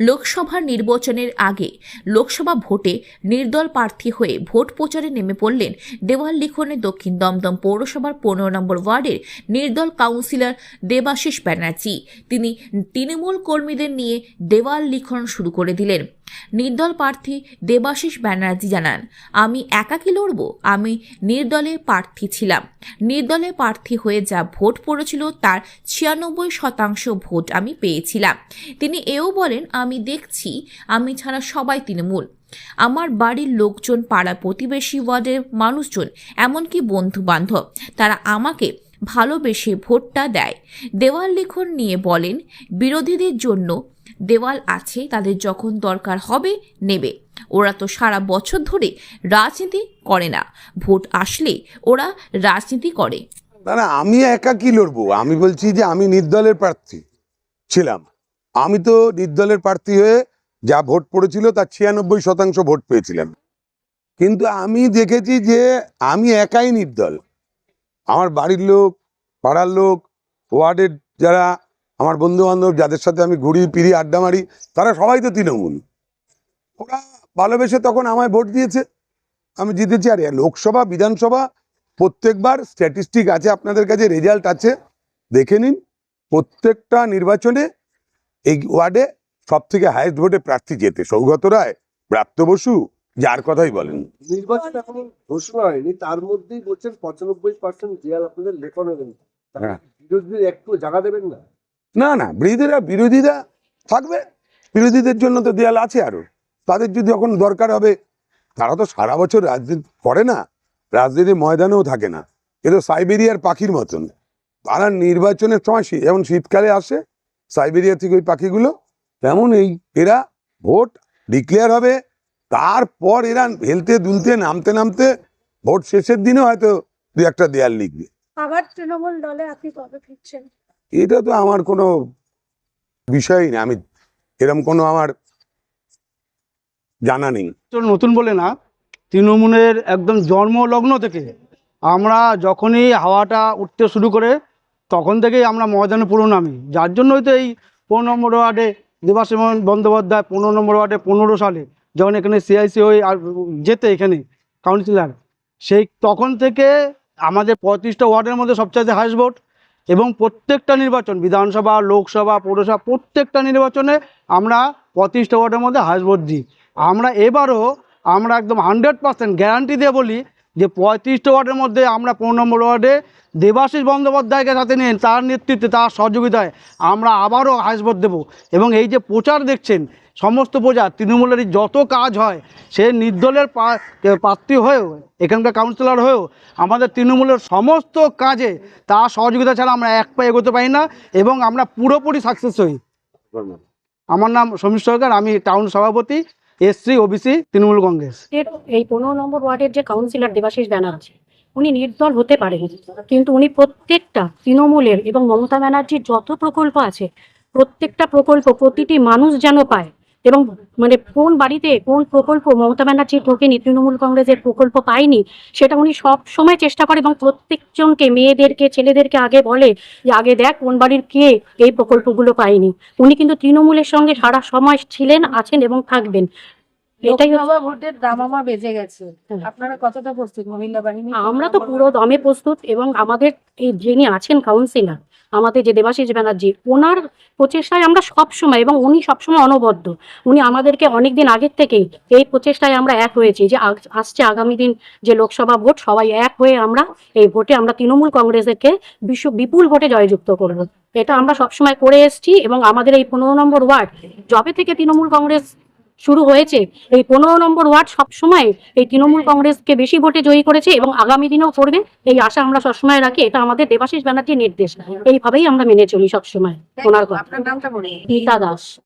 লোকসভা নির্বাচনের আগে লোকসভা ভোটে নির্দল প্রার্থী হয়ে ভোট প্রচারে নেমে পড়লেন দেওয়াল লিখনের দক্ষিণ দমদম পৌরসভার পনেরো নম্বর ওয়ার্ডের নির্দল কাউন্সিলর দেবাশিস ব্যানার্জি। তিনি তৃণমূল কর্মীদের নিয়ে দেওয়াল লিখন শুরু করে দিলেন। নির্দল প্রার্থী দেবাশিস ব্যানার্জি জানান, আমি একাকী লড়ব? আমি নির্দলে প্রার্থী ছিলাম। নির্দলে প্রার্থী হয়ে যা ভোট পড়েছিল তার ছিয়ানব্বই শতাংশ ভোট আমি পেয়েছিলাম। তিনি এও বলেন, আমি দেখছি, আমি ছাড়া সবাই তৃণমূল। আমার বাড়ির লোকজন, পাড়া প্রতিবেশী ওয়ার্ডের মানুষজন, এমনকি বন্ধু বান্ধব তারা আমাকে ভালোবেসে ভোটটা দেয়। দেওয়াল লিখন নিয়ে বলেন, বিরোধীদের জন্য দেওয়াল আছে, তাদের যখন দরকার হবে, নেবে। ওরা তো সারা বছর ধরে রাজনীতি করে না। ভোট আসলে ওরা রাজনীতি করে। আমি একা কি লড়বো? আমি বলছি যে আমি নির্দলের প্রার্থী ছিলাম। আমি তো নির্দলের প্রার্থী হয়ে যা ভোট পড়েছিল, তার ছিয়ানব্বই শতাংশ ভোট পেয়েছিলাম। কিন্তু আমি দেখেছি যে আমি একাই নির্দল। আমার বাড়ির লোক, পাড়ার লোক, ওয়ার্ডের যারা আমার বন্ধু বান্ধব যাদের সাথে আমি ঘুরি পিড়ি আড্ডা মারি তারা সবাই তো তৃণমূল। ওরা ভালোবেসে তখন আমায় ভোট দিয়েছে। আমি জিতেছি। আর লোকসভা বিধানসভা প্রত্যেকবার স্ট্যাটিস্টিক আছে আপনাদের কাছে রেজাল্ট আছে। দেখে নিন প্রত্যেকটা নির্বাচনে এই ওয়ার্ডে সব থেকে হায়েস্ট ভোটে প্রার্থী জেতে। সৌগত রায় প্রাপ্ত বসু যার কথাই বলেন। নির্বাচন এখন ঘোষণা হয়নি তার মধ্যেই বলছেন পঁচানব্বই পার্সেন্ট দেয়াল আপনাদের লেখন হবেন হ্যাঁ। বিরোধীদের একটু জায়গা দেবেন না? না না, বিরোধীরা বিরোধীরা থাকবে। বিরোধীদের জন্য তো দেয়াল আছে আরও। তাদের যদি এখন দরকার হবে, তারা তো সারা বছর রাজনীতি করে না, রাজনীতির ময়দানেও থাকে না। এ তো সাইবেরিয়ার পাখির মতন। তারা নির্বাচনের সময় যেমন শীতকালে আসে, সাইবেরিয়া থেকে ওই পাখিগুলো, তেমন এই এরা ভোট ডিক্লেয়ার হবে। তারপর এরা হেলতে দুলতে, নামতে নামতে ভোট শেষের দিনে হয়তো দু একটা দেয়াল লিখবে। আবার তৃণমূল দলে আপনি কবে ফিরছেন? এটা তো আমার কোনো বিষয়ই না। আমি এরকম কোনো আমার জানা নেই। নতুন বলে না, তৃণমূলের একদম জন্মলগ্ন থেকে আমরা যখনই হাওয়াটা উঠতে শুরু করে, তখন থেকেই আমরা ময়দানে পুরো নামি। যার জন্যই তো এই পনেরো নম্বর ওয়ার্ডে দেবাসীমন বন্দ্যোপাধ্যায় পনেরো নম্বর ওয়ার্ডে পনেরো সালে যখন এখানে সিআইসি হয়ে আর যেতে এখানে কাউন্সিলার সেই তখন থেকে আমাদের পঁয়ত্রিশটা ওয়ার্ডের মধ্যে সবচাইতে হাইস্ট ভোট এবং প্রত্যেকটা নির্বাচন, বিধানসভা, লোকসভা, পৌরসভা, প্রত্যেকটা নির্বাচনে আমরা পঁয়ত্রিশটা ওয়ার্ডের মধ্যে হাইস্ট ভোট দিই আমরা এবারও আমরা একদম হান্ড্রেড পার্সেন্ট গ্যারান্টি দিয়ে বলি যে পঁয়ত্রিশটা ওয়ার্ডের মধ্যে আমরা পনেরো নম্বর ওয়ার্ডে দেবাশিস বন্দ্যোপাধ্যায়কে সাথে নিয়ে তার নেতৃত্বে, তার সহযোগিতায় আমরা আবারও হাসভোট দেবো। এবং এই যে প্রচার দেখছেন, সমস্ত প্রচার তৃণমূলের যত কাজ হয়, সে নির্দলের প্রার্থী হয়েও, এখানকার কাউন্সিলর হয়েও, আমাদের তৃণমূলের সমস্ত কাজে তার সহযোগিতা ছাড়া আমরা এক পা এগোতে পারি না এবং আমরা পুরোপুরি সাকসেস হই। আমার নাম সমীর সরকার, আমি টাউন সভাপতি এসসি ওবিসি তৃণমূল কংগ্রেস। এই পনেরো নম্বর ওয়ার্ডের যে কাউন্সিলর দেবাশিস ব্যানার্জি উনি নির্দল হতে পারেন। কিন্তু উনি প্রত্যেকটা তৃণমূলের এবং মমতা ব্যানার্জির যত প্রকল্প আছে, প্রত্যেকটা প্রকল্প প্রতিটি মানুষ যেন পায় এবং মানে কোন বাড়িতে কোন প্রকল্প মমতা ব্যানার্জি ঢোকেনি, তৃণমূল কংগ্রেসের প্রকল্প পায়নি, সেটা উনি সব সময় চেষ্টা করে এবং প্রত্যেকজনকে, মেয়েদেরকে, ছেলেদেরকে আগে বলে যে, আগে দেখ কোন বাড়ির কে এই প্রকল্পগুলো পায়নি। উনি কিন্তু তৃণমূলের সঙ্গে সারা সময় ছিলেন, আছেন এবং থাকবেন। এটাই হচ্ছে- ভোটের দামামা বেজে গেছে। আপনারা কতটা প্রস্তুত মহিলা বাহিনী? আমরা তো পুরো দমে প্রস্তুত এবং আমাদের এই যিনি আছেন কাউন্সিলর আমাদের যে দেবাশিস ব্যানার্জি ওনার প্রচেষ্টায় আমরা সব সময় এবং উনি সবসময় অনবদ্য। উনি আমাদেরকে অনেক দিন আগের থেকেই এই প্রচেষ্টায় আমরা এক হয়েছি যে আসছে আগামী দিন যে লোকসভা ভোট সবাই এক হয়ে আমরা এই ভোটে আমরা তৃণমূল কংগ্রেসকে বিশ্ব বিপুল ভোটে জয়যুক্ত করব। এটা আমরা সবসময় করে এসেছি এবং আমাদের এই পনেরো নম্বর ওয়ার্ড যবে থেকে তৃণমূল কংগ্রেস শুরু হয়েছে। এই পনেরো নম্বর ওয়ার্ড সবসময় এই তৃণমূল কংগ্রেসকে বেশি ভোটে জয়ী করেছে এবং আগামী দিনেও করবে। এই আশা আমরা সবসময় রাখি এটা আমাদের দেবাশিস ব্যানার্জির নির্দেশ। এইভাবেই আমরা মেনে চলি সবসময়। ওনার কথা দাস।